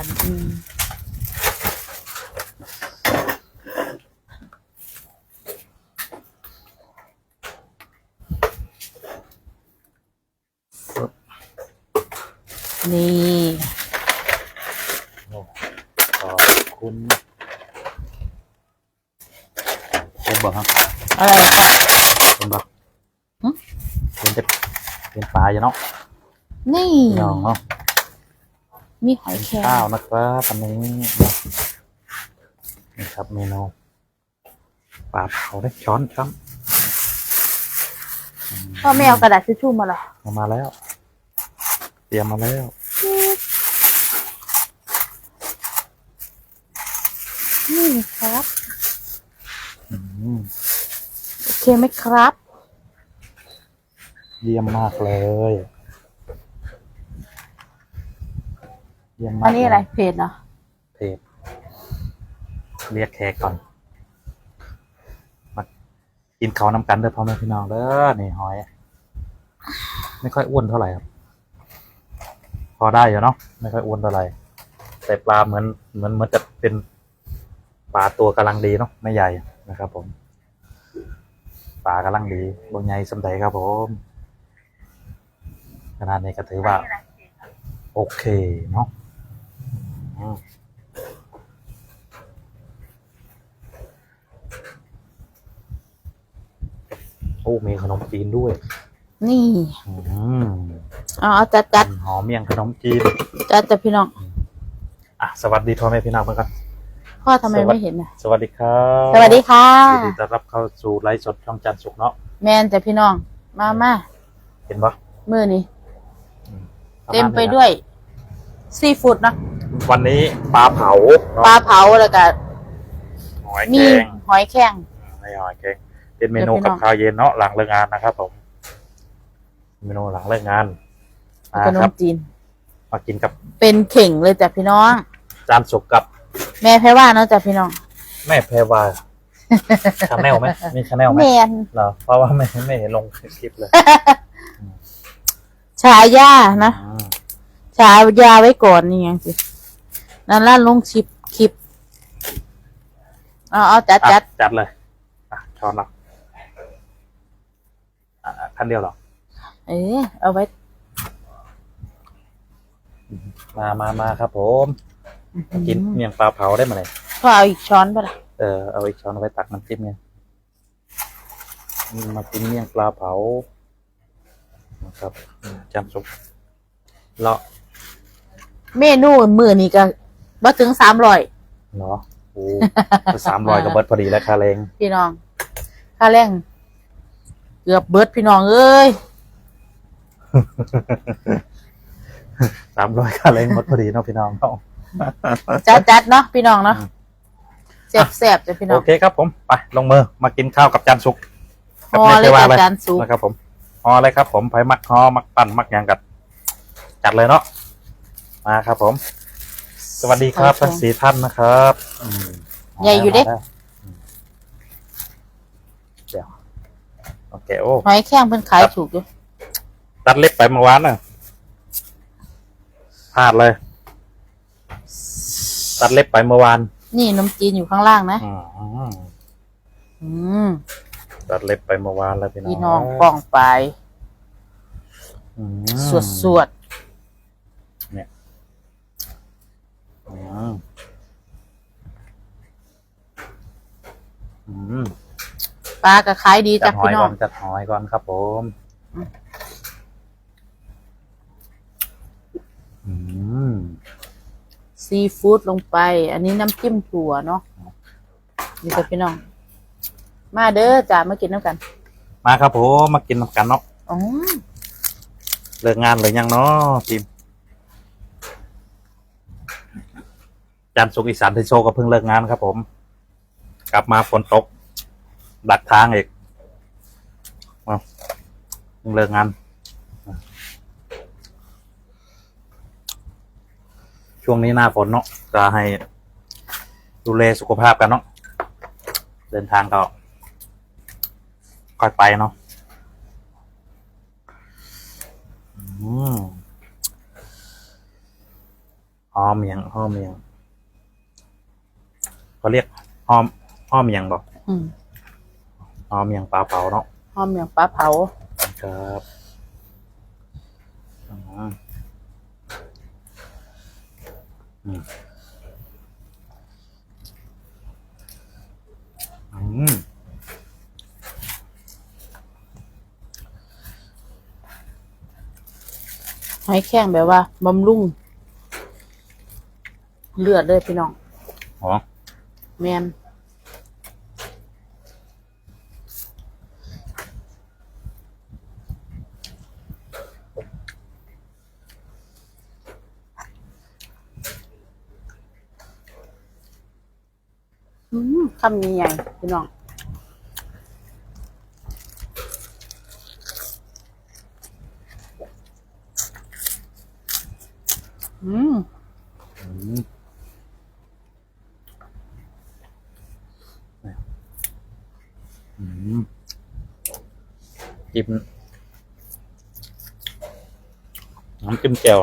กัน นี่ โอ้ขอบคุณเป็นบอกครับ อะไรคะ เป็นบอก หึ เป็นจะเป็นปลาอยู่เนาะ นี่ พี่น้องเนาะ มีหอยแครง ข้าวนะครับอันนี้เนาะนี่ครับเมนูปลาเผาได้ช้อนช้อนพ่อไม่เอากระดาษทิชชู่มาเหรอเอามาแล้ว เตรียมมาแล้วนี่ครับอืมโอเคไหมครับ เยี่ยมมากเลย เยี่ยมมากอันนี้อะไรเลยเพจเหรอเพจเรียกแขกก่อนมากินเขาวน้ำกันเด้อพ่อแม่พี่น้องเด้อนี่หอย ไม่ค่อยอ้วนเท่าไหร่ครับ พอได้อยู่เนาะไม่ค่อยอ้วนเท่าไหร่แต่ปลาเหมือนเหมือนเหมือนจะเป็นปลาตัวกำลังดีเนาะไม่ใหญ่นะครับ ผมปลากำลังดีบนใหญ่สำใดครับผมขนาดนี้ก็ถือว่า โอเคเนาะอืม โอ้มีขนมจีนด้วยนี่อืมเอาเอาจัดจัดหอมเมี่ยงขนมจีน จัดจัดพี่น้องอะสวัสดีพ่อแม่พี่น้องเพื่อนครับ พ่อทำไมสวัสไม่เห็นอะ สวัสดีครับสวัสดีค่ะ ยินดีต้อนรับเข้าสู่ไลฟ์สดช่องจันทร์สุกเนาะแมนแต่พี่น้องมามาเห็นปะมือนี้ระาณเต็มไปนี้นะด้วยซีฟู้ดเนอะ วันนี้ปลาเผาเนาะปลาเผาแล้วก็หอยมีแครงหอยแครงไม่หอยแครงเป็นเมนูเดี๋ยวพี่น้กัอบงข้าวเย็นเนาะหลังเลิกงานนะครับผม เมนูหลังเลิกงานขอ่านครับมจีน มากินกับ เป็นเข่งเลยจ้ะพี่น้อง จานสุกกับ แม่แพ้ว่าเนาะจ้ะพี่น้อง แม่แพรวาชาแนลไหมมีชาแนลไหมแมนเหรอเพราะว่าไม่ไม่เห็นลงคลิปเลยฉายานะอืมฉายาไว้ก่อนนี่ยังสิ นั่นล่าลงคลิปคลิปเอาเอาจัดอะจัดจัดเลยอะช้อนละอะท่านเดียวเหรอ เออเอาไว้มามามาครับผมกินเมี่ยงปลาเผาได้มาเลยพ่อเอาอีกช้อนป่ะล่ะเออเอาอีกช้อนเอาไว้ตักน้ำจิ้มไงมากินเมี่ยงปลาเผานะครับจำสุกเลาะเมนูมือนี่ก็ บ่ถึงสามร้อยเนาะโอ้สามร้อยกับเบิร์ดพอดีแล้วคาเลงพี่น้อง ค่าแรงเกือบเบิดพี่น้องเอ้ยสามร้อยคาเลงหมดพอดีเนาะพี่น้องเนาะจัดจัดเนาะพี่น้องเนาะแซ่บแซ่บจ้ะพี่น้โอองเคครับผม ไปลงมือมากินข้าวกับจานสุกพอเลยกับจ้ะแม่ทวจานสุกนะครับผมฮอเลยครับผมไผมักฮอมักปั่นมักหยังกัด จัดเลยเนาะมาครับผม สวัสดีครับทั้งสี่ท่านนะครับอืมใหญ่อยู่เด้ มาแล้วอืมเดี๋ยวโอเคโอ้ หอยแครงเพิ่นขายถูกอยู่ตัดเล็บไปเมื่อวานน่ะพลาดเลย ตัดเล็บไปเมื่อวานนี่นมจีนอยู่ข้างล่างนะ อืมอืมตัดเล็บไปเมื่อวานแล้วพี่น้องพี่น้องป้องไป อืมสวดสวด อืมอืม ปลาก็ขายดีจัจ้ะดหอพี่ยน้ก่อองนจัดหอยก่อนครับผมอืมซีฟู้ดลงไป อันนี้น้ำจิ้มถั่วเนาะนี่จ้ะพี่น้อง มาเด้อจ้ามากินน้ำกันมาครับผมมากินน้ำกันเนาะอ๋อเลิกงานเลยยังเนาะทีม จันทร์สุกร์อีสานที่โชก็เพิ่งเลิกงานครับผม กลับมาฝนตก ดักทางอีกเพิ่งเลิกงาน ช่วงนี้หน้าฝนเนาะจะให้ดูแลสุขภาพกันเนาะเดินทางก็ค่อยไปเนาะอืมอมยังหอมยัง เขาเรียกหอมหอมยังบอกอืมหอมยังปลาเผาเนาะหอมอย่างปลาเผา ครับอืมอืมอืมหอยแข้งแบบว่าบำรุง เลือดเลยพี่น้อง อ๋อ แมนคำนี้ใหญ่พี่น้อง อืม อืมอืม จิ้มน้ำจิ้มแจ่ว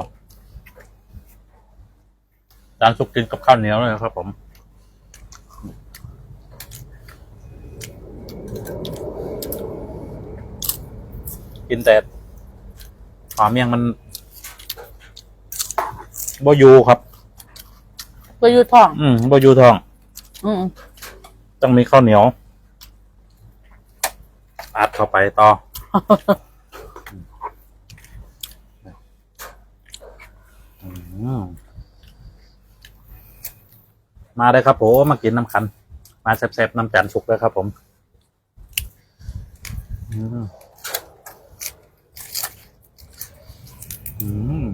จานสุกกินกับข้าวเหนียวเลยนะครับ ผมกินแต่หอมยังมันบอยูครับไปอยูท้อง อืมบอยูทอง อืมต้องมีข้าวเหนียวอัด เข้าไปต่อ มาเลยครับผม มากินน้ำคัน มาแซ่บๆน้ำจันสุกเลยครับผมอืมอืม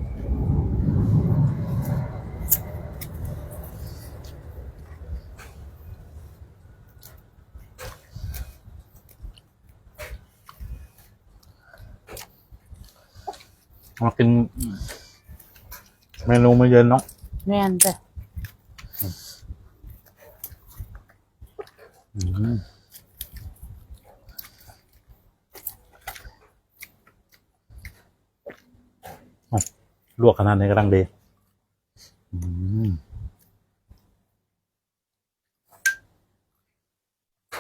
มากินเมนูมื้อเย็นเนาะแม่นจ้ะอืมอ้าวลวกขนาดนี้กำลังดีอืม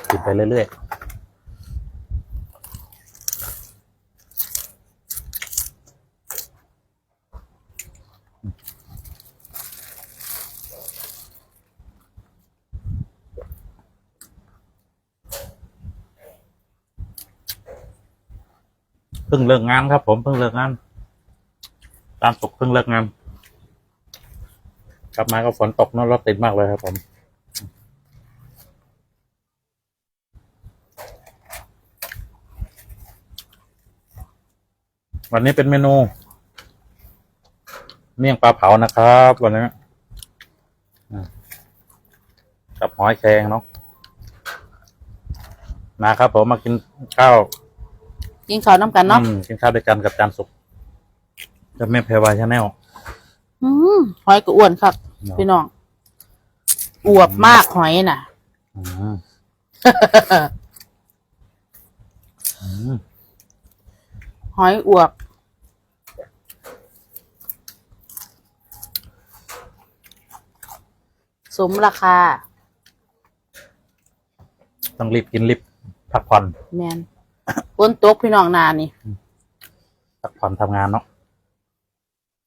กินไปเรื่อยๆ พิ่งเลิกงานครับ ผมเพิ่งเลิกงานตามตกเพิ่งเลิกงานกลับมาก็ฝนตกนอะรถติดมากเลยครับ ผมวันนี้เป็นเมนู เมี่ยงปลาเผานะครับ วันนี้กับหอยแครงเนาะนะครับผมมากินข้าว กินข้าวน้ำกันเนาะอืมกินข้าวด้วยกันกับจานสุกกับแม่แพรวาชาแนล อืมหอยก็อ้วนครับพี่น้องอวบมากหอยน่ะ อืมอืมหอยอวบ สมราคา ต้องรีบกินรีบพักผ่อนแมน ฝนตกพี่น้องนานี่พักผ่อนทำงานเนาะ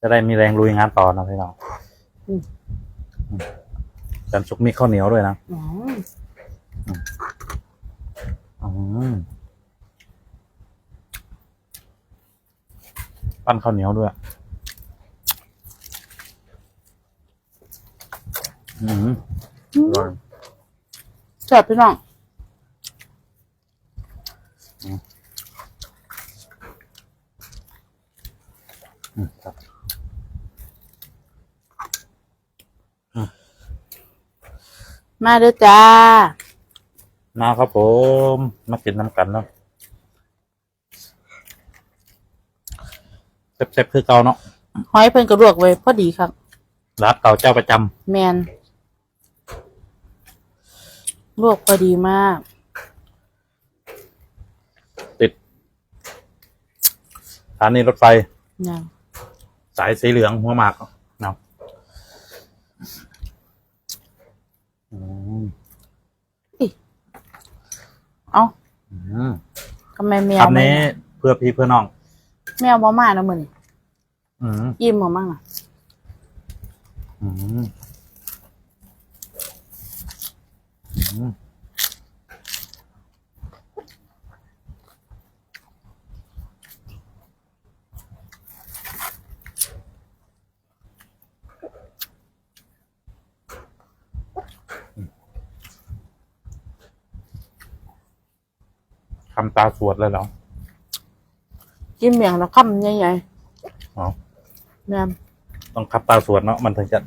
จะได้มีแรงลุยงานต่อนะพี่น้องอืมอืมจานสุกมีข้าวเหนียวด้วยนะอืมอืมปั้นข้าวเหนียวด้วย อืมอร่อยชอบพี่น้อง ครับมาเด้อจ้า มาครับผม มากินน้ำกันเนาะเซ็บๆคือเก่าเนาะหอยเพิ่นก็ลวกไว้พอดีครับร้านเก่าเจ้าประจำแมนลวกพอดีมาก ติดสถานีรถไฟนะ สายสีเหลืองหัวหมากเนาะอืมเอ้าอืมทำไมแมวคำนี้เพื่อพี่เพื่อน้องแมวบ่มานะมื้อนี้อืมยิ้มบ่มั่งน่ะอืมอืม คำตาสวดเลยเหรอกินเมียงแล้วคำใหญ่อ๋อๆแม่นต้องคับตาสวดเนาะมันถึงจะ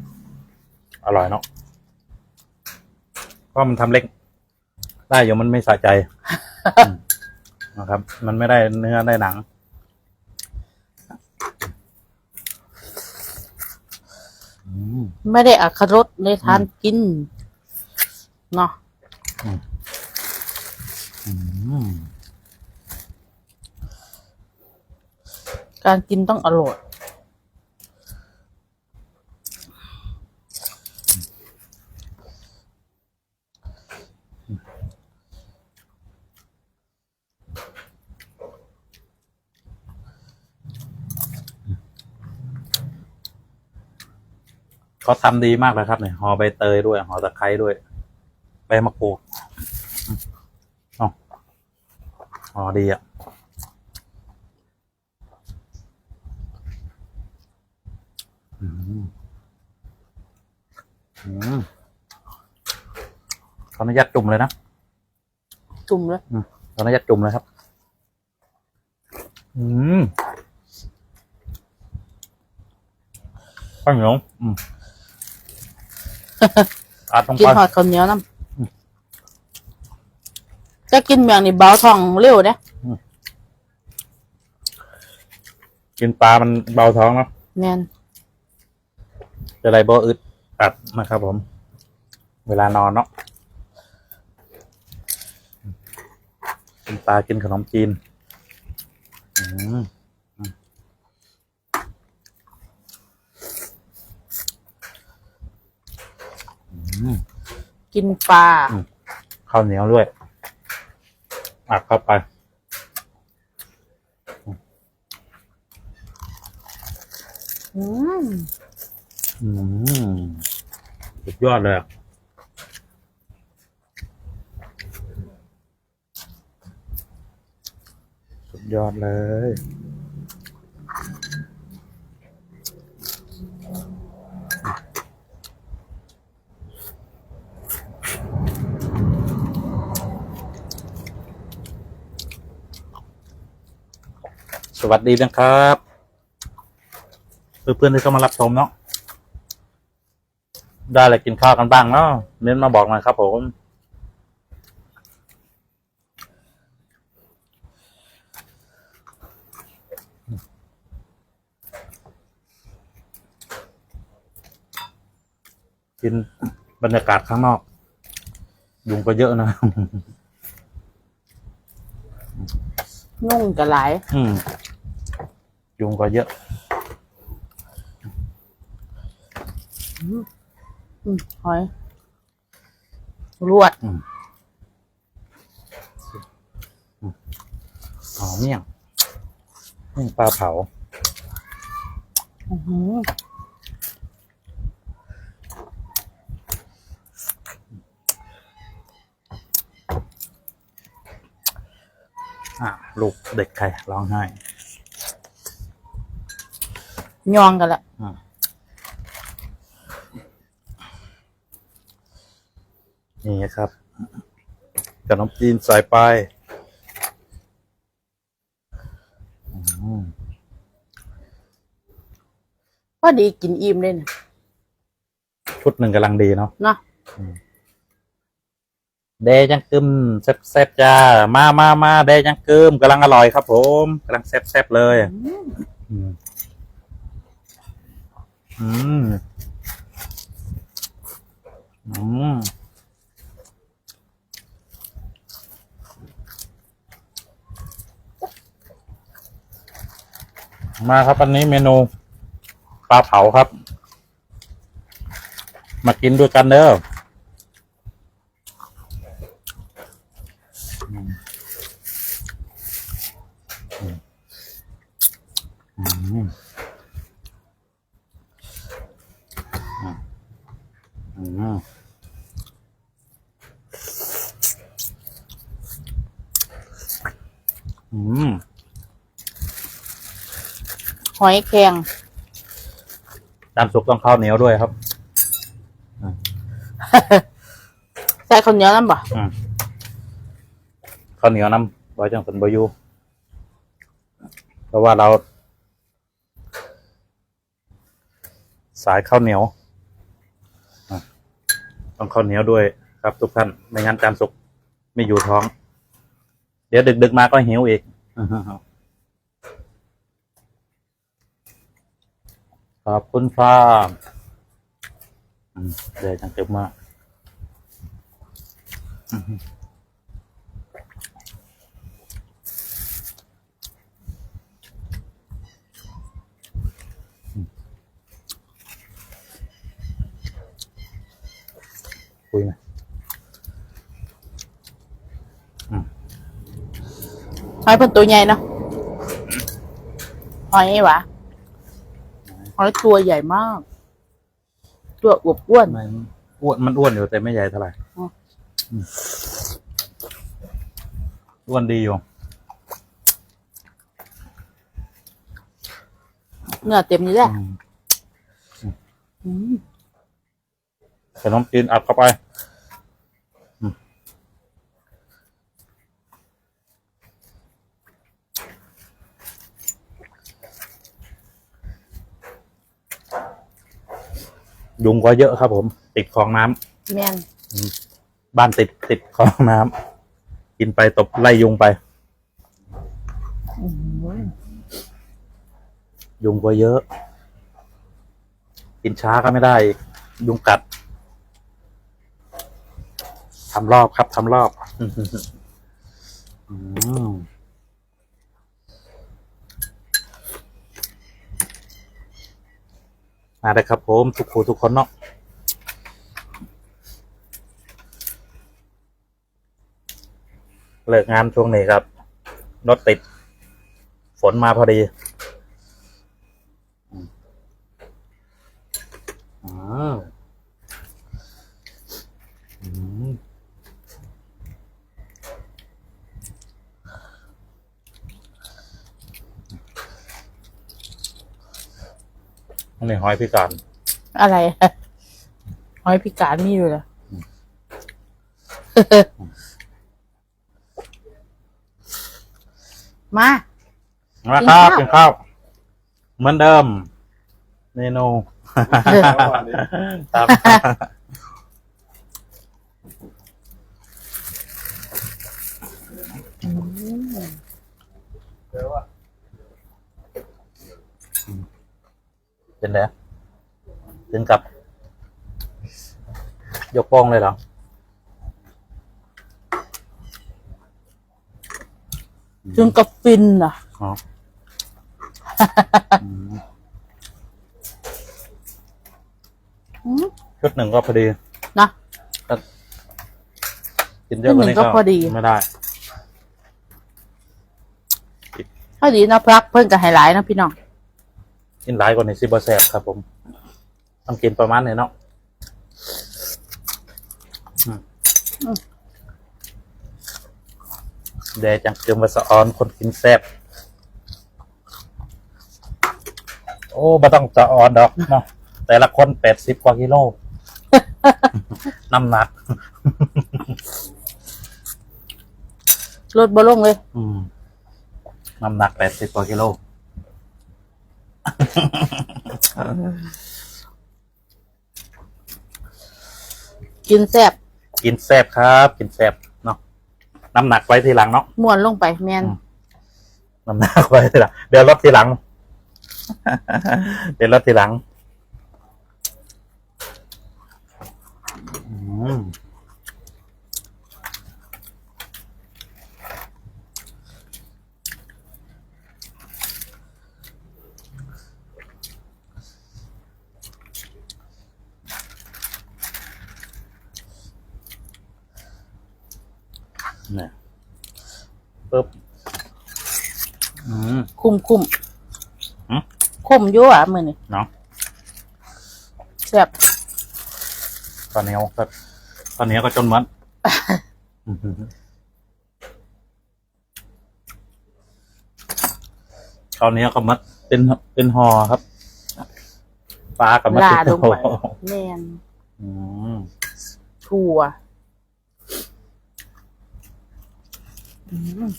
อร่อยเนาะเพราะมันทำเล็ก ได้อยู่มันไม่สะใจ อืมนะครับ มันไม่ได้เนื้อได้หนัง อืม ไม่ได้อัครสในทานกินเนาะอืม การกินต้องอร่อยเขาทำดีมากเลยครับเนี่ยห่อใบเตยด้วยห่อตะไคร้ด้วยใบมะกรูดอืมเอ๋อห่อดีอะ อืมอืม ขออนุญาตจุ่มเลยนะ จุ่มเลยอืมขออนุญาตจุ่มเลยครับ อืมข้าวเหนียวอืมอัดลงกินไปหอดข้าวเหนียวน้ำจะกินเมียงนี่เบาท้องเร็วเด้กินปลามันเบาท้องเนาะแม่นจะไรบ่อึด อัดนะครับผม เวลานอนเนาะกินปลากินขนมจีนอืมอืมอืมกินปลาอืมข้าวเหนียวด้วย อัดเข้าไปอืมอืมสุด ยอดเลยสุดยอดเลย สวัสดีนะครับ เพื่อนๆที่เข้ามารับชมเนาะ ได้อะไรกินข้าวกันบ้างเนาะเน้นมาบอกหน่อยครับผมกินบรรยากาศข้างนอก ยุงก็เยอะนะ นุ่งกะหลายอืมยุงก็เยอะ อืมหอยรวดอ๋อเมี่ยงเมี่ยงปลาเผาอื้อหืออะลูกเด็กใครร้องไห้ ยองกันละ นี่ครับขนมจีนใส่ไปอืมพอดีกินอิ่มเลยนะชุดหนึ่งกำลังดีเนาะเนาะเดจังกึมแซ่บๆจ้า มามามาเดจังกึมกำลังอร่อยครับผมกำลังแซ่บๆเลยอืมอืม มาครับอันนี้เมนูปลาเผาครับ มากินด้วยกันเด้ออืมอืมอืมอืม อืม หอยแครงตามสุกต้องข้าวเหนียวด้วยครับใส่ข้าวเหนียวนั่นบ่อืมข้าวเหนียวน้ำบอยจังสันบอยูเพราะว่าเรา สายข้าวเหนียวอะต้องข้าวเหนียวด้วยครับทุกท่านไม่งั้นจานสุกไม่อยู่ท้อง เดี๋ยวดึกๆมาก็หิวอีก ขอบคุณฟ้าอืมเดี๋ยวจังเก็บมาคุยไหมหอยเป็นตัวใหญ่เนาะหอยนี่หวะ หอยตัวใหญ่มาก ตัวอวบอ้วน มันอ้วนมันอ้วนอยู่แต่ไม่ใหญ่เท่าไหร่อ๋อมอ้วนดีอยู่ เนื้อเต็มนี่แหละอืม อืม ขนมจีนอัดเข้าไป ยุงก็เยอะครับ ผม ติดคลองน้ำแม่นบ้านติดติดคลองน้ำกินไปตบไล่ยุงไป อืมยุงก็เยอะ กินช้าก็ไม่ได้อีกยุงกัดทำรอบครับทำรอบ อืม มาได้ครับผมทุกครูทุกคนเนาะเลิกงานช่วงนี้ครับรถติด ฝนมาพอดีอ่าอืม อันนี้หอยพิการอะไรหอยพิการมีอยู่เหรอมา มาครับกิกินนข้าข้าววเหมือนเดิม เมนูครับเป็นไงถึงกับ ยกโป้งเลยเหรอจนกับฟินอะอ๋ออืมอืมชุดหนึ่งก็พอดีนะกินเยอะกว่านี้ชุดหนึ่งก็พอดีไม่ได้ถ้าดีนะพรักเพิ่นกับไฮไลท์นะพี่น้อง กินหลายกว่านี้ซิบแซบครับ ผมต้องกินประมาณนี้เนาะอืมอืมเดยวจังเกิมวาสะออนคนกินแซบโอ้ไม่ต้องจะออนดอกเนาะแต่ละคนแปดสิบกว่ากิโลน้ำหนักลดบ่ลงเลยอืมน้ำหนักแปดสิบกว่ากิโล กินแซ่บกินแซบครับ กินแซบเนาะน้ำหนักไว้ทีหลังเนาะม้วนลงไปแม่นอืมน้ำหนักไว้ทีหลังเดี๋ยวลดทีหลัง เดี๋ยวลดทีหลัง อืม เนี่ยปึ๊บอืม คุ้มคุ้มหืมคุ้มอยู่อะมือนี่เนาะแซ่บตอนนี้ก็ตอนนี้ก็จนเหมือนตอนนี้ก็มัดเป็นเป็นห่อครับปลากับมัดลาเป็นลงห่อไปแม่นอืมถั่วอืม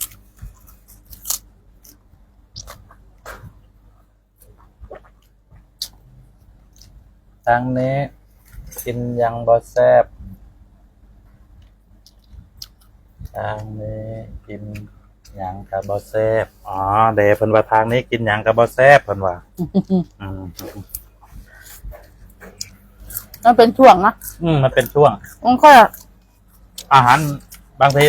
ทางนี้ กินยังบอแซบทางนี้กินหยังกับบอแซบอ๋อเดเพิ่นว่าทางนี้กินหยังกับบอแซบเพิ่นว่าอืมมันเป็นช่วงนะอืมมันเป็นช่วงมันก็อาหารบางที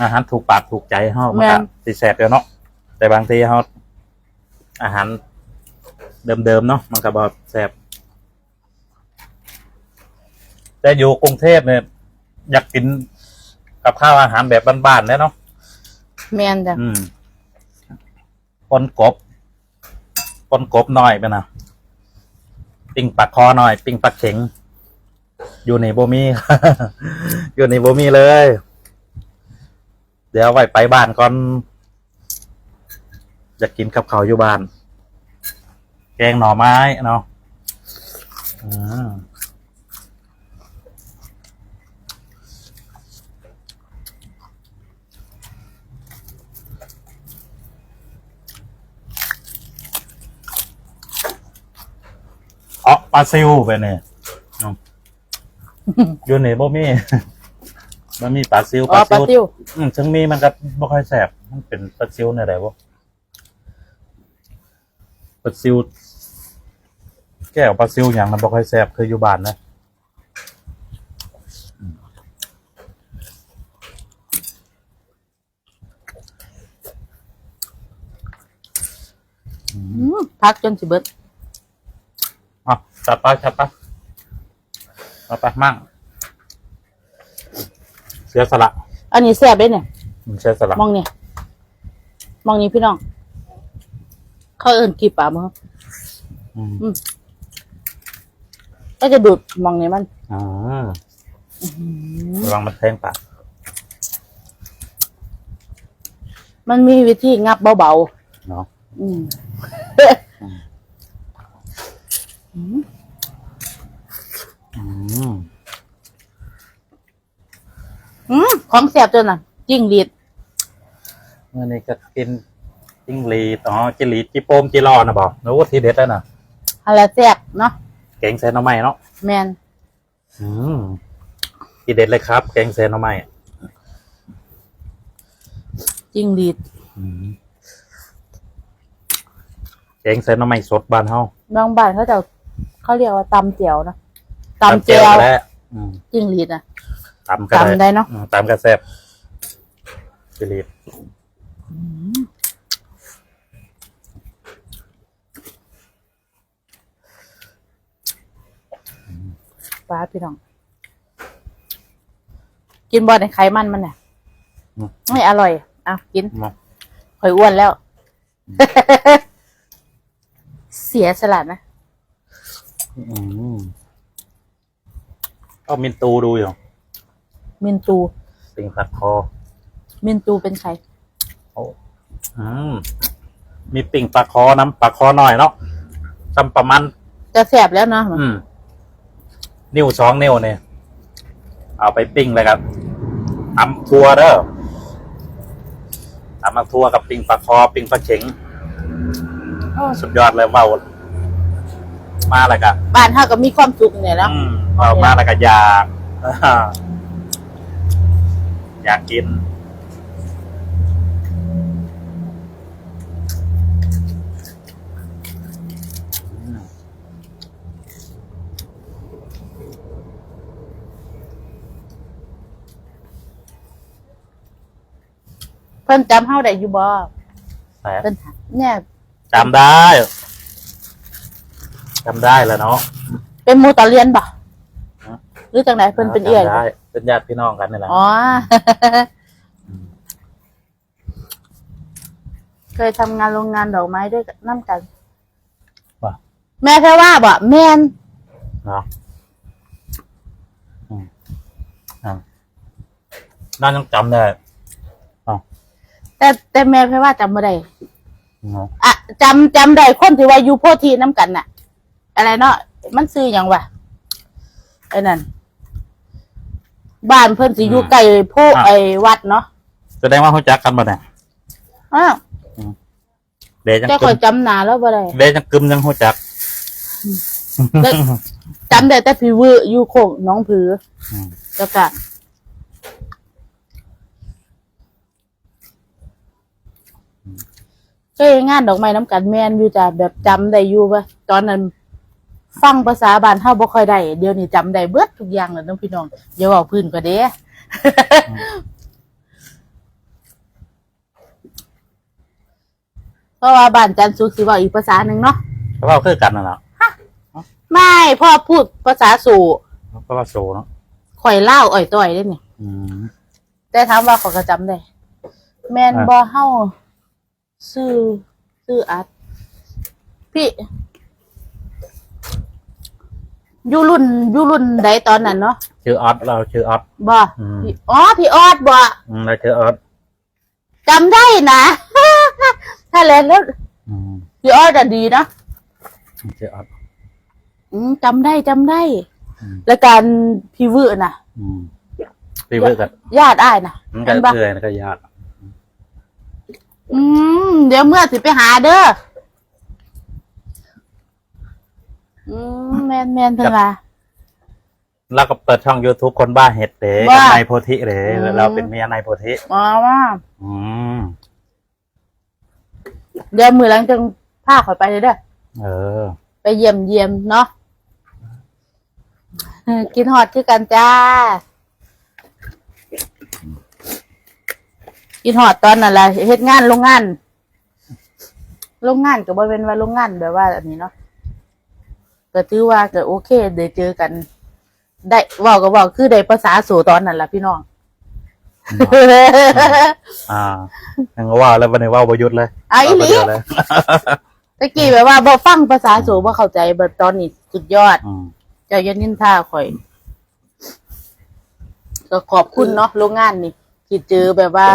อาหารถูกปากถูกใจเฮามันแม่ก็นสิแซ่บเดียวเนาะแต่บางทีเฮาอาหารเดิมๆเนาะมันก็บ่แซ่บ แต่อยู่กรุงเทพเนี่ยอยากกินกับข้าวอาหารแบบบ้านๆเนี่ยเนาะแม่นจ้ะอืมปนกบปนกบหน่อยไปนะปิ้งปลาคอหน่อย ปิ้งปลาเข็ง อยู่ในโบมี อยู่ในโบมีเลย เดี๋ยวไว้ไปบ้านก่อนอยากกินกับเขาวอยู่บ้าน แกงหน่อไม้เนาะอืม ปลาซิวไปเนี่ยอืมอยู่ในโบมีมันมีปลาซิวอ๋อปลาซิวอืมถึงมีมันก็บ่ค่อยแสบมันเป็นปลาซิวเนี่ยแหละบ่ปลาซิวแก้วปลาซิวอย่างมันบ่ค่อยแสบคืออยู่บ้านนะอืมอืมพักจนสิเบิด อะจัดไปจัดไปเอาไปมั่ง เสียสละ อันนี้แซ่บเลยเนี่ยอืมเสียสละมองนี่มองนี่พี่น้อง เขาเอิ้นกี่ป่ามั้งอืมก็จะดูดมองนี่มันอ่าระวังมันแทงปากมันมีวิธีงับเบาเนาะๆอืม อืม อืม อืมของแซ่บตัวน่ะจิ้งหรีดเมื่อนี้ก็กินจิ้งหรีดอ๋อจิ้งหรีดจิโปมจิรอนะบอกโอ้ทีเด็ดแล้วนะอะไรแซ่บเนาะแกงแซนหน่อไม้เนาะแมนอืมทีเด็ดเลยครับ แกงแซนหน่อไม้จิ้งหรีดอืมแกงแซนหน่อไม้สดบ้านเฮาบางบ้านเขาจะเขาเรียกว่าตำเจียวนะตำเจียวก็แล้วอืมจิ้งหรีดนะ ตำก็ได้ตำได้เนาะ อืมตำก็แซ่บจิ้งหรีดปลาพี่น้อง กินบอลในไขมันมันน่ะอืมไม่อร่อยอะกินเนาะข่อยอ้วนแล้ว เสียสลัดนะ อืมก็มินตูดูอยู่ มินตูปิงผัดคอมินตูเป็นใคร โอ้อืมมีปิ่งปลาคอน้ำปลาคอหน่อยเนาะจำประมาณจะแสบแล้วเนาะอืม นิ้วสองนิ้วเนี่ย เอาไปปิ้งเลยครับตำทัวเด้อตำมาทัวกับปิ่งปลาคอ ปิ่งปลาเข็งโอ้สุดยอดเลยเว้ามาเลยกะบ้านเฮาก็มีความสุขเนี่ยแล้วอืมเว้ามาเลยกะอยาก อยากกิน เพิ่นจำเฮาได้อยู่บ่แต่เพิ่นถามเนี่ย จำได้จำได้แล้วเนาะ เป็นหมูตะเลียนบ่ฮะหรือจังไหนเพิ่นเป็นเอื้อยจำได้็นญาติพี่น้องกันนี่แหละอ๋อ เคยทำงานโรงงานดอกไม้ด้วยน้ำกัน ว่ะ แม่แค่ว่าบ่แม่นเนาะน่ายังจำได้แต่แต่แม่แค่ว่าจำไม่ได้อะจำจำได้คนที่ว่าอยู่โพธิน้ำกันน่ะ อะไรเนาะมันซื้ออย่างวะไอ้นั่น บ้านเพิ่นสิอยู่ใกล้โพไอ้วัดเนาะแสดงว่าเขาจักกันบ่เนี่ยอ้าวเดจังแต่กึข่อยมจำหนาแล้วบ่ได้ เดจังกึมยังเขาจักแต่จำได้แต่พี่วืออยู่โคกหน้องผืออืมแล้วก็เคยงานดอกไม้น้ำกันแม่นอยู่จ้ะแบบจำได้อยู่ว่าตอนนั้น ฟังภาษาบ้านเฮาบ่ค่อยได้เดี๋ยวนี้จำได้เบิดทุกอย่างแล้วเน้องพี่น้องอย่าเว้าพื้นก็เด้เพราะว่าบ้านจันทร์สุขสิเว้าอีกภาษาหนึ่งเนาะเพราะว่าคือกันน่ะเนาะไม่พ่อพูดภาษาสู่เพราะว่าโซเนาะข่อยเล่าวอ่อยต่อยได้นี่อืมแต่ถามว่าเขอยก็จำได้ แมนอะบอเฮาซื้อซื้ออัดพี่ อยู่รุ่นอยู่รุ่นใดตอนนั้นเนาะชื่อออสเราชื่อออส บ่อืมพี่อ๋อพี่ออดบ่อืมเราชื่อออสจำได้นะ ถ้าแล้วแล้วอืมพี่ออดอะดีนะชื่อออส อืมจำได้จำได้ อืม แล้วการพี่วือน่ะ อืมพี่เวิร์กกันญาติอ้ายน่ะมันก็เห็นปะเอื่อยแล้วก็ญาติอืมเดี๋ยวเมื่อสิไปหาเด้อ อืมแมนแมนเพิ่นว่า แล้วก็เปิดช่อง youtube คนบ้าเห็ดเด๋ว่ากับนายโพธิเด๋อืม เราเป็นเมียนายโพธิอ๋อว่า อืม เดี๋ยวมือหลังจังพาข่อยไปเลยเด้อเออ ไปเยี่ยมเยี่ยมเนาะเออกินฮอดคือกันจ้า กินฮอดตอนนั่นแหละเฮ็ดงานโรงงานโรงงานก็บ่เป็นว่าโรงงานแบบว่าอันนี้เนาะ ก็ถือว่าก็โอเคได้เจอกัน ได้เว้าก็เว้าคือได้ภาษาสู่ตอนนั้นล่ะพี่น้อง อ่ายังว่าแล้ววันนี้ว่าประยุทธ์เลยเอาอีหลี ว่าประยุทธ์เลยตะกี้แบบว่าบ่ฟังภาษาสู่บ่เข้าใจแบบตอนนี้สุดยอด อืมเจ้ายันนินท่าข่อย ก็ขอบคุณเนาะโรงงานนี่ที่เจอแบบว่า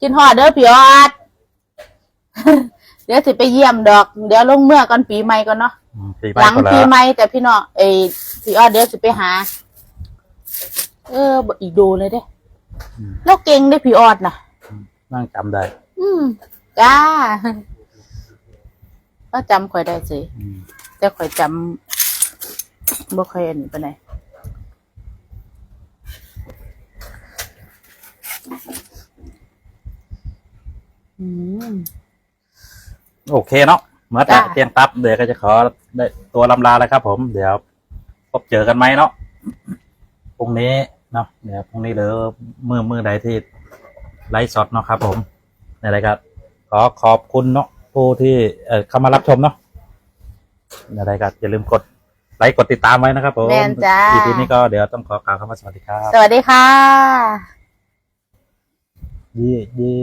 กินหอดเด้อพี่ออด เดี๋ยวสิไปเยี่ยมดอก เดี๋ยวลงเมื่อก่อนปีใหม่ก่อนเนาะอืมปีหลังใหม่ก็ปีแล้วใหม่แต่พี่น้องเอยพี่ออดเดี๋ยวสิไปหา เออบ่อีกดูเลยเด้แล้วเก่งได้อพี่ออดน่ะนั่งจำได้อืมจ้าก็จำข่อยได้สิ อืมแต่ข่อยจำบ่ค่อยอันนี้ปานใดอืม โอเคเนาะเมื่อแต่จ้ะ เตียงตับเดี๋ยวก็จะขอได้ตัวลำลาแล้วครับ ผมเดี๋ยวพบเจอกันไหมเนาะพรุ่งนี้เนาะเดี๋ยวพรุ่งนี้หรือมือมือใดที่ไลฟ์สดเนาะครับ ผมในรายการขอขอบคุณเนาะผู้ที่เอ่อเข้ามารับชมเนาะในรายการอย่าลืมกดไลค์กดติดตามไว้นะครับ ผมแม่นจ้า อีพีนี้ก็เดี๋ยวต้องขอกล่าวคำว่าสวัสดีครับสวัสดีค่ะ เย่เย่